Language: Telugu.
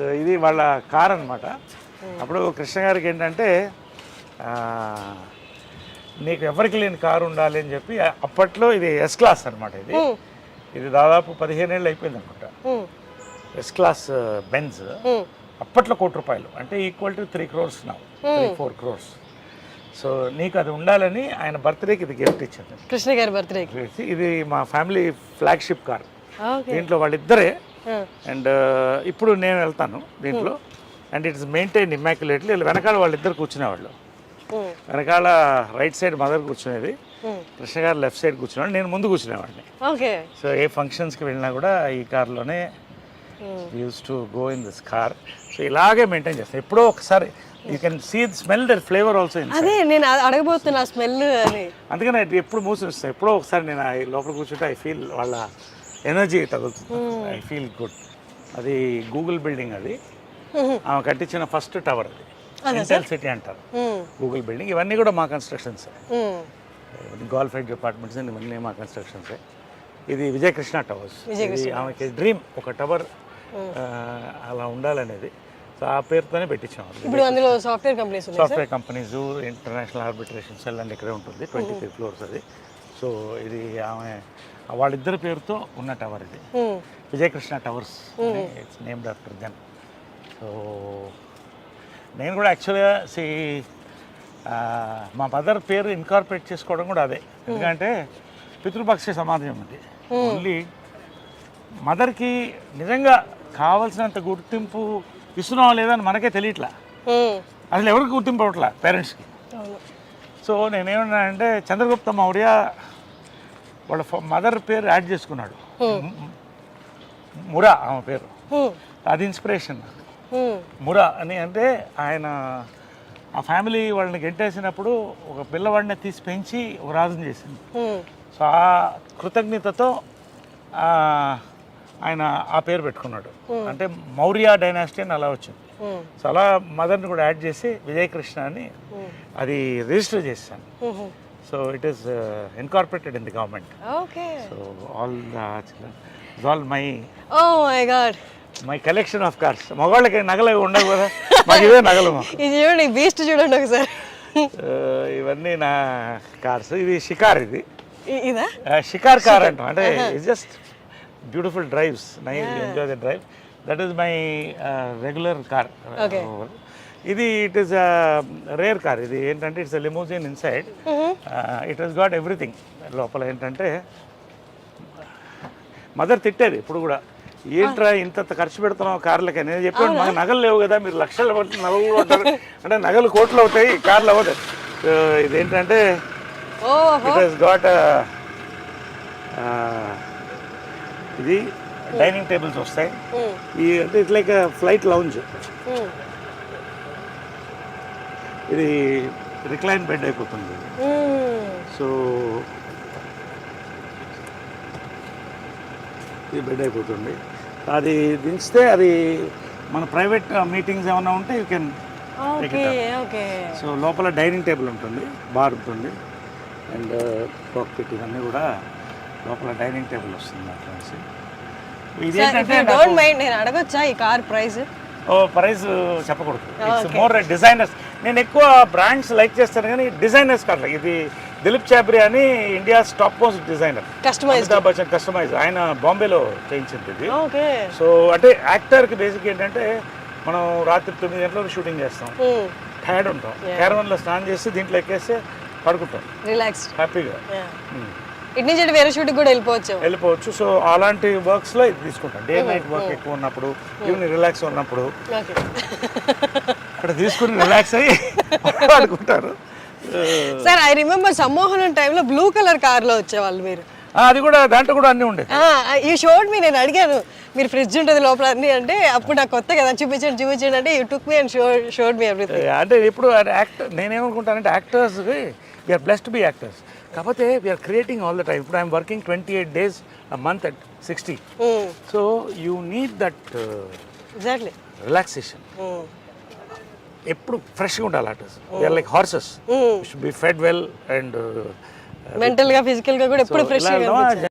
సో ఇది వాళ్ళ కార్ అనమాట అప్పుడు కృష్ణ గారికి ఏంటంటే నీకు ఎవరికి లేని కారు ఉండాలి అని చెప్పి అప్పట్లో ఇది ఎస్ క్లాస్ అనమాట ఇది. ఇది దాదాపు పదిహేను ఏళ్ళు అయిపోయింది అనుకుంటా. ఎస్ క్లాస్ ఉమ్, అప్పట్లో కోటి రూపాయలు. అంటే ఈక్వల్ టు త్రీ క్రోర్స్ నా త్రీ ఫోర్ క్రోర్స్ సో నీకు అది ఉండాలని ఆయన బర్త్డేకి ఇది గిఫ్ట్ ఇచ్చింది కృష్ణ గారి బర్త్డేకి ఇది మా ఫ్యామిలీ ఫ్లాగ్షిప్ కార్ దీంట్లో వాళ్ళిద్దరే అండ్ ఇప్పుడు నేను వెళ్తాను దీంట్లో. And it's maintain immaculately. వెనకాల వాళ్ళిద్దరు కూర్చునేవాళ్ళు. వెనకాల రైట్ సైడ్ మదర్ కూర్చునేది. కృష్ణ గారు లెఫ్ట్ సైడ్ కూర్చునేవాడు నేను ముందు కూర్చునేవాడిని. సో ఏ ఫంక్షన్స్కి వెళ్ళినా కూడా ఈ కార్లోనే use to go in this car so ఇలాగే మెయింటైన్ చేస్తాను ఎప్పుడో ఒకసారి you can see smell their flavour also in అదే నేను అడగబోతున్నా స్మెల్ అని. అందుకని అది ఎప్పుడు మూసి ఎప్పుడో ఒకసారి నేను లోపల కూర్చుంటే ఐ ఫీల్ వాళ్ళ ఎనర్జీ తగులుతుంది. ఐ ఫీల్ గుడ్ అది గూగుల్ బిల్డింగ్ అది. ఆమె కట్టించిన ఫస్ట్ టవర్ అది. ఇంటెల్ సిటీ అంటారు. గూగుల్ బిల్డింగ్ ఇవన్నీ కూడా మా కన్స్ట్రక్షన్స్ ఉమ్, గోల్ఫైడ్ డిపార్ట్మెంట్స్ ఇవన్నీ మా కన్స్ట్రక్షన్స్ ఇది విజయకృష్ణ టవర్స్ ఇది ఆమెకి డ్రీమ్ ఒక టవర్ అలా ఉండాలనేది. సో ఆ పేరుతోనే పెట్టించాం ఇప్పుడు అందులో software companies software companies international arbitration cell and ఇక్కడే ఉంటుంది. ట్వంటీ త్రీ ఫ్లోర్స్ అది. సో ఇది ఆమె వాళ్ళిద్దరి పేరుతో ఉన్న టవర్ ఇది. Vijayakrishna towers it's named after them. So నేను కూడా యాక్చువల్గా సి మా మదర్ పేరు ఇన్కార్పొరేట్ చేసుకోవడం కూడా అదే. ఎందుకంటే పితృపక్ష సమాజం అది. ఓన్లీ మదర్కి నిజంగా కావాల్సినంత గుర్తింపు ఇస్తున్నావా లేదని మనకే తెలియట్లా. అసలు ఎవరికి గుర్తింపు అవ్వట్లా పేరెంట్స్కి? సో నేనేమన్నానంటే చంద్రగుప్త మౌర్య వాళ్ళ మదర్ పేరు యాడ్ చేసుకున్నాడు. మురా ఆమె పేరు. అది ఇన్స్పిరేషన్ మురా అని అంటే ఆయన ఆ ఫ్యామిలీ వాళ్ళని గెంటేసినప్పుడు ఒక పిల్లవాడిని తీసి పెంచి ఒక రాజుని చేసింది. సో ఆ కృతజ్ఞతతో ఆయన ఆ పేరు పెట్టుకున్నాడు. అంటే మౌర్య డైనాసిటీ అని అలా వచ్చింది. సో అలా మదర్ని కూడా యాడ్ చేసి విజయకృష్ణ అని అది రిజిస్టర్ చేశాను. ఉమ్, so it is incorporated in the government okay so all all my oh my god my collection of cars మగవాళ్ళకి నగలు అవి ఉండవు కదా? మాకు ఇవే నగలు మాకు. ఇది చూడండి బీస్ట్ చూడండి ఒకసారి. Uh, ఇవన్నీ నా కార్స్ ఇది షికార్ ఇది. ఇ- ఇదా? Uh, షికార్ కార్ అంటాం. అంటే it's just beautiful drives I enjoy the drive that is my regular car Okay. ఇది ఇట్ ఈస్ రేర్ కార్ ఇది ఏంటంటే it's limousine inside it has got everything లోపల ఏంటంటే మదర్ తిట్టేది ఇప్పుడు కూడా. ఏంట్రా ఇంత ఖర్చు పెడుతున్నావు కార్లకి? నేను చెప్పాను మాకు నగలు లేవు కదా మీరు లక్షలు పట్టి నగలు కూడా ఉంటారు. అంటే నగలు కోట్లు అవుతాయి కార్లు So, ఇదేంటంటే ఇట్ హస్ గాట్ ఇది డైనింగ్ టేబుల్స్ వస్తాయి. ఈ అంటే ఇట్స్ లైక్ ఫ్లైట్ లౌంజ్ ఇది రిక్లైన్ బెడ్ అయిపోతుంది. సో ఇది బెడ్ అయిపోతుంది. అది దించితే అది మన ప్రైవేట్ మీటింగ్స్ ఏమైనా ఉంటే you can okay okay. So లోపల డైనింగ్ టేబుల్ ఉంటుంది బార్ ఉంటుంది. అండ్ కాక్పిట్ ఇవన్నీ కూడా లోపల డైనింగ్ టేబుల్ వస్తుంది అట్లా అనేసి. ఇది ఏంటంటే డోంట్ మైండ్ నేను అడగొచ్చా ఈ కార్ ప్రైస్? ఓ ప్రైస్ చెప్పకూడదు. ఇట్స్ మోర్ డిజైనర్స్ నేను ఎక్కువ బ్రాండ్స్ లైక్ చేస్తాను కానీ డిజైనర్స్ కాదు. ఇది దిలీప్ చాబ్రి అని India top most designer. Customise Amitabh Bachchan customise ఆయన బాంబేలో చేయించింది ఇది. ఓకే. సో అంటే యాక్టర్కి బేసిక్ ఏంటంటే మనం రాత్రి తొమ్మిది గంటలకు షూటింగ్ చేస్తాం. టైర్డ్ ఉంటాం. క్యారవన్లో స్నానం చేసి దీంట్లో ఎక్కేస్తే పడుకుంటాం. రిలాక్స్ హ్యాపీగా Hmm. ఇటు నుంచి ఇటు వేరే షూట్కి కూడా వెళ్ళిపోవచ్చు. వెళ్ళిపోవచ్చు. సో అలాంటి వర్క్స్లో ఇది తీసుకుంటాం. డే నైట్ వర్క్ ఎక్కువ ఉన్నప్పుడు ఈవినింగ్ రిలాక్స్ ఉన్నప్పుడు. ఓకే ఇక్కడ తీసుకుని రిలాక్స్ అయ్యి పడుకుంటారు. సార్ ఐ రిమెంబర్ సమ్మోహనం టైంలో బ్లూ కలర్ కార్లో వచ్చేవాళ్ళు మీరు. అది కూడా దాంట్లో కూడా అన్నీ ఉండేది ఈ షోడ్ మీ నేను అడిగాను మీరు ఫ్రిడ్జ్ ఉంటుంది లోపల అన్ని అంటే అప్పుడు నాకు కొత్త కదా చూపించండి చూపించండి అంటే you took me and show showed me everything అంటే ఇప్పుడు actor నేనేమనుకుంటానంటే actors we are blessed be actors కాకపోతే we are creating all the time ఇప్పుడు I'm working twenty eight days month at sixty so you need that exactly relaxation ఎప్పుడు ఫ్రెష్గా ఉండాలి artist we are like horses should be fed well and మెంటల్గా ఫిజికల్గా కూడా ఎప్పుడు ఫ్రెష్గా